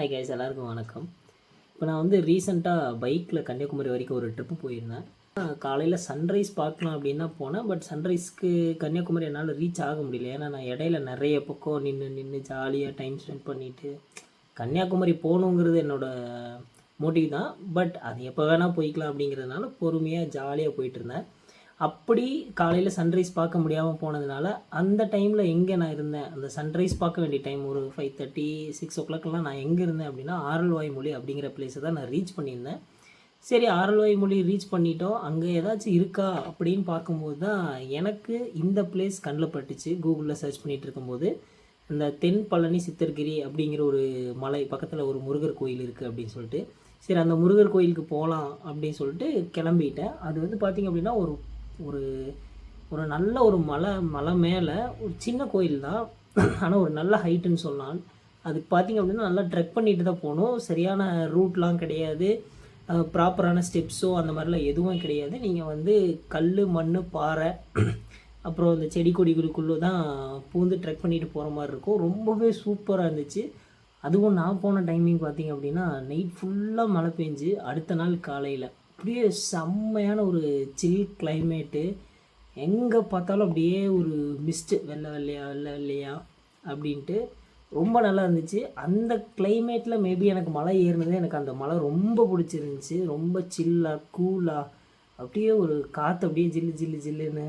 Hi guys எல்லாருக்கும் வணக்கம். இப்போ நான் வந்து ரீசெண்டாக பைக்கில் கன்னியாகுமரி வரைக்கும் ஒரு ட்ரிப்பு போயிருந்தேன். காலையில் சன்ரைஸ் பார்க்கலாம் அப்படின்னு தான் போனேன். பட் சன்ரைஸ்க்கு கன்னியாகுமரி என்னால் ரீச் ஆக முடியல. ஏன்னா நான் இடையில நிறைய பக்கம் நின்று நின்று ஜாலியாக டைம் ஸ்பெண்ட் பண்ணிவிட்டு கன்னியாகுமரி போகணுங்கிறது என்னோடய மோட்டிவ் தான். பட் அது எப்போ வேணால் போய்க்கலாம் அப்படிங்கிறதுனால பொறுமையாக ஜாலியாக போயிட்டுருந்தேன் அப்படி காலையில் சன்ரைஸ் பார்க்க முடியாமல் போனதுனால அந்த டைமில் எங்கே நான் இருந்தேன்? அந்த சன்ரைஸ் பார்க்க வேண்டிய டைம் ஒரு ஃபைவ் தேர்ட்டி சிக்ஸ் ஓ கிளாக்லாம் நான் எங்கே இருந்தேன் அப்படின்னா ஆரல்வாய் மொழி அப்படிங்கிற பிளேஸை தான் நான் ரீச் பண்ணியிருந்தேன். சரி ஆரல்வாய் மொழி ரீச் பண்ணிட்டோம். அங்கே ஏதாச்சும் இருக்கா அப்படின்னு பார்க்கும்போது தான் எனக்கு இந்த பிளேஸ் கண்ணில் பட்டுச்சு. கூகுளில் சர்ச் பண்ணிகிட்டு இருக்கும்போது இந்த தென் பழனி சித்தர்கிரி அப்படிங்கிற ஒரு மலை பக்கத்தில் ஒரு முருகர் கோயில் இருக்குது அப்படின்னு சொல்லிட்டு. சரி அந்த முருகர் கோயிலுக்கு போகலாம் அப்படின்னு சொல்லிட்டு கிளம்பிட்டேன். அது வந்து பார்த்திங்க அப்படின்னா ஒரு ஒரு ஒரு நல்ல ஒரு மலை மலை மேலே ஒரு சின்ன கோயில் தான். ஆனால் ஒரு நல்ல ஹைட்டுன்னு சொல்லலாம் அதுக்கு பார்த்திங்க அப்படின்னா நல்லா ட்ரெக் பண்ணிட்டு தான் போகணும். சரியான ரூட்லாம் கிடையாது. ப்ராப்பரான ஸ்டெப்ஸோ அந்த மாதிரிலாம் எதுவும் கிடையாது. நீங்கள் வந்து கல் மண் பாறை அப்புறம் இந்த செடி கொடிகளுக்குள்ளே தான் பூந்து ட்ரெக் பண்ணிட்டு போகிற மாதிரி இருக்கும். ரொம்பவே சூப்பராக இருந்துச்சு. அதுவும் நான் போன டைமிங் பார்த்திங்க அப்படின்னா நைட் ஃபுல்லாக மழை பெஞ்சு அடுத்த நாள் காலையில். அப்படியே செம்மையான ஒரு சில் கிளைமேட்டு எங்கே பார்த்தாலும் அப்படியே ஒரு மிஸ்ட்டு வெள்ளை வெள்ளையா வெள்ளை வெள்ளையா அப்படின்ட்டு ரொம்ப நல்லா இருந்துச்சு. அந்த கிளைமேட்டில் மேபி எனக்கு மலை ஏறினது எனக்கு அந்த மலை ரொம்ப பிடிச்சிருந்துச்சி. ரொம்ப சில்லாக கூலாக அப்படியே ஒரு காற்று அப்படியே ஜில்லு ஜில்லு ஜில்லுன்னு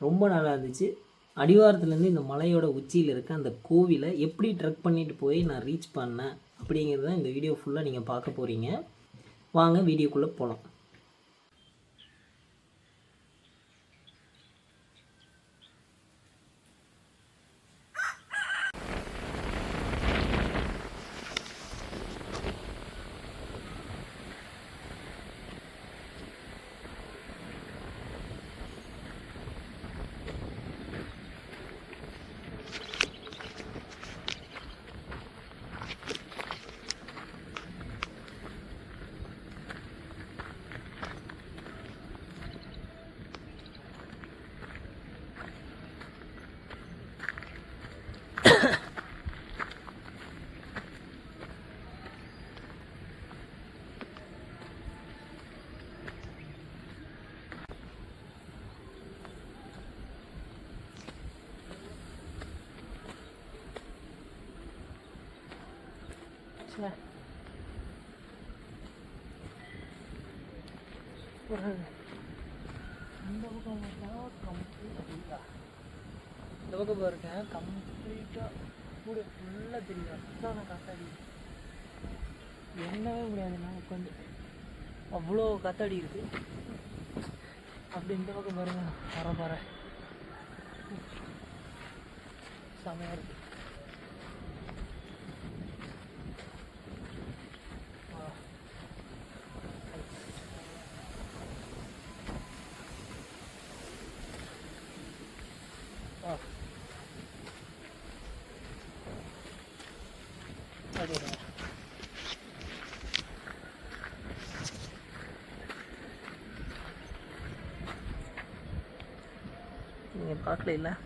ரொம்ப நல்லா இருந்துச்சு. அடிவாரத்துலேருந்து இந்த மலையோட உச்சியில் இருக்க அந்த கோவிலை எப்படி ட்ரெக் பண்ணிட்டு போய் நான் ரீச் பண்ணேன் அப்படிங்கிறத இந்த வீடியோ ஃபுல்லாக நீங்கள் பார்க்க போகிறீங்க வாங்க வீடியோக்குள்ளே போகலாம் இந்த பக்கம் கம்ப்ளீட்டாக இந்த பக்கம் பாருங்க கம்ப்ளீட்டாக கூட ஃபுல்லாக தெரியும். அதான் காத்தாடி. என்னவே முடியாதுண்ணா உட்காந்து அவ்வளோ காத்தாடி இருக்கு. அப்படி இந்த பக்கம் பாருங்க வர பாரு செமையாக இருக்கு. நீங்கள்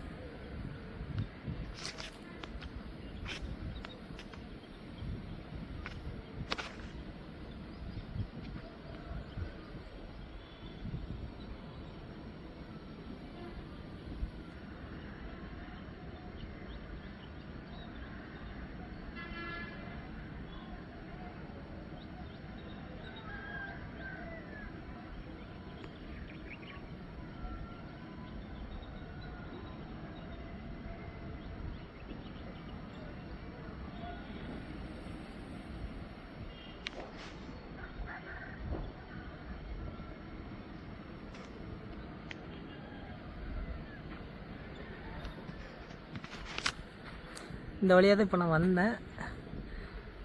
இந்த வழியாக தான் இப்போ நான் வந்தேன்.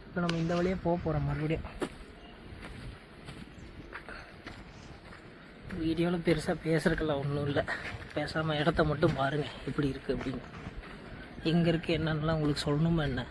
இப்போ நம்ம இந்த வழியாக போக போகிறோம் மறுபடியும். வீடியோவில் பெருசாக பேசுறதுக்கெல்லாம் ஒன்றும் இல்லை. பேசாமல் இடத்த மட்டும் பாருங்கள் எப்படி இருக்குது அப்படின்னு. எங்கே இருக்குது என்னென்னலாம் உங்களுக்கு சொல்லணுமா என்ன?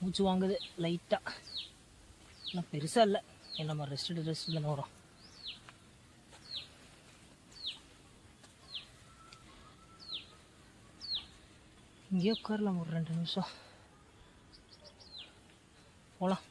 மூச்சு வாங்குது லைட்டாக ஆனால் பெருசாக இல்லை. நம்ம ரெஸ்ட் ரெஸ்ட் தானே வரும் இங்கேயே உட்காரலாம் ஒரு ரெண்டு நிமிஷம். போகலாம்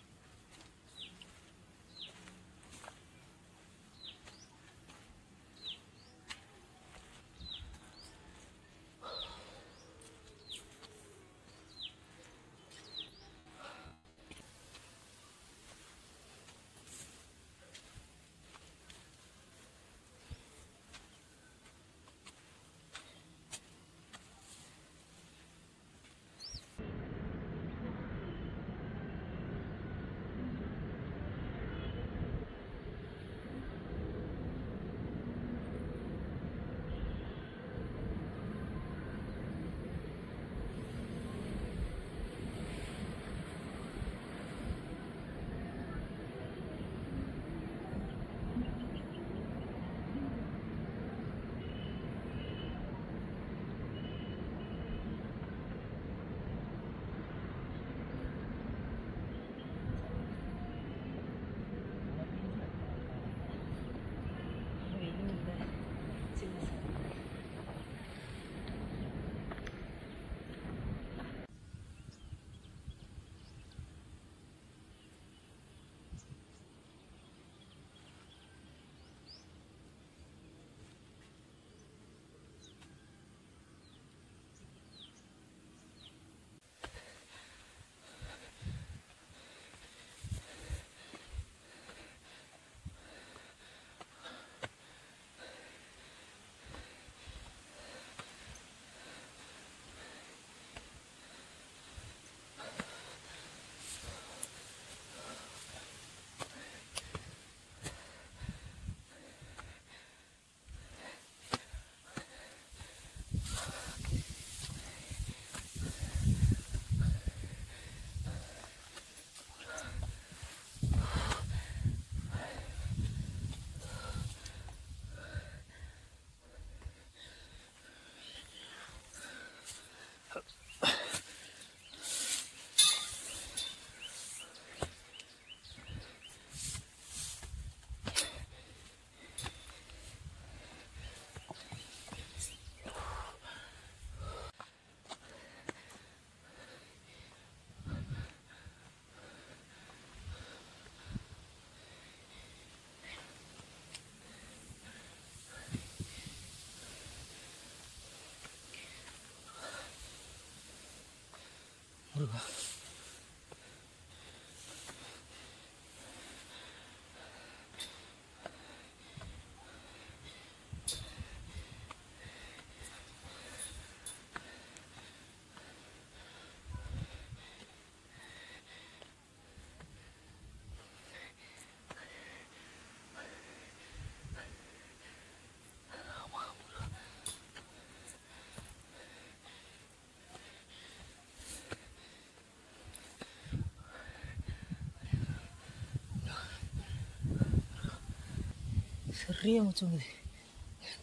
சரியாக மூச்சு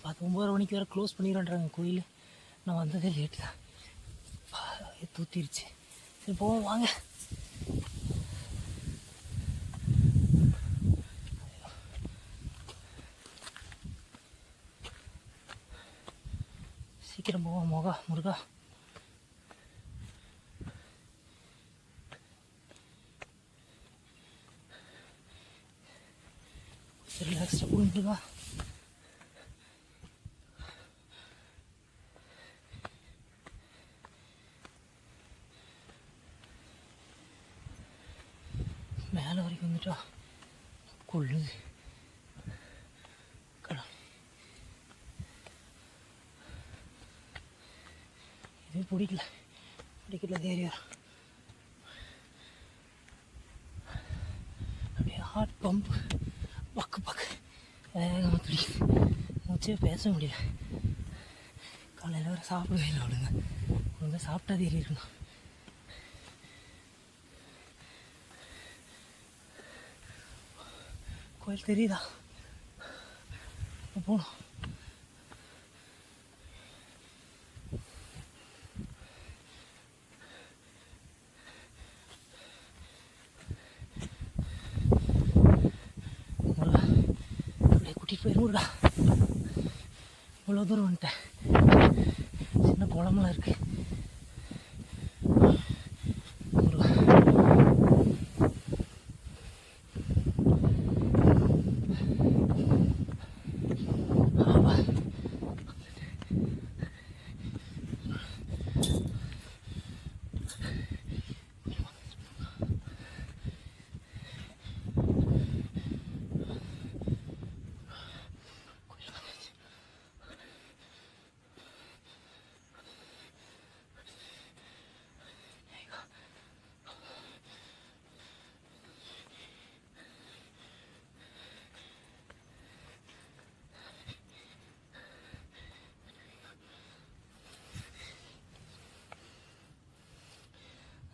பார்த்து ஒம்பது மணிக்கு வேறு க்ளோஸ் பண்ணிடுறான்றாங்க கோயில். நான் வந்ததே லேட்டு தான். தூத்திருச்சு. சரி போவோம் வாங்க. சீக்கிரம் போவோம் முகா முருகா. ரிலாக்ஸ்டாக போகும் முருகா மேலே வரைக்கும் வந்துட்டா கொள்ளுது கடவுள். இது பிடிக்கல பிடிக்கல ஏரியா அப்படியே ஹார்ட் பம்ப் பக்கு பக்கு வேகமாக துடிக்குது மூச்சே பேச முடியல காலையில் வேறு சாப்பிடவே இல்லை அவளுங்க ஒழுங்காக சாப்பிட்டா தேடி இருக்கணும் கோயில் தெரியுதா போகணும் பெருமுருடா இவ்வளோ தூரம் வந்துட்டேன். சின்ன குளமெல்லாம் இருக்குது முருகா. ஆமா.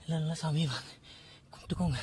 இல்லை நல்லா சாமி வாங்க.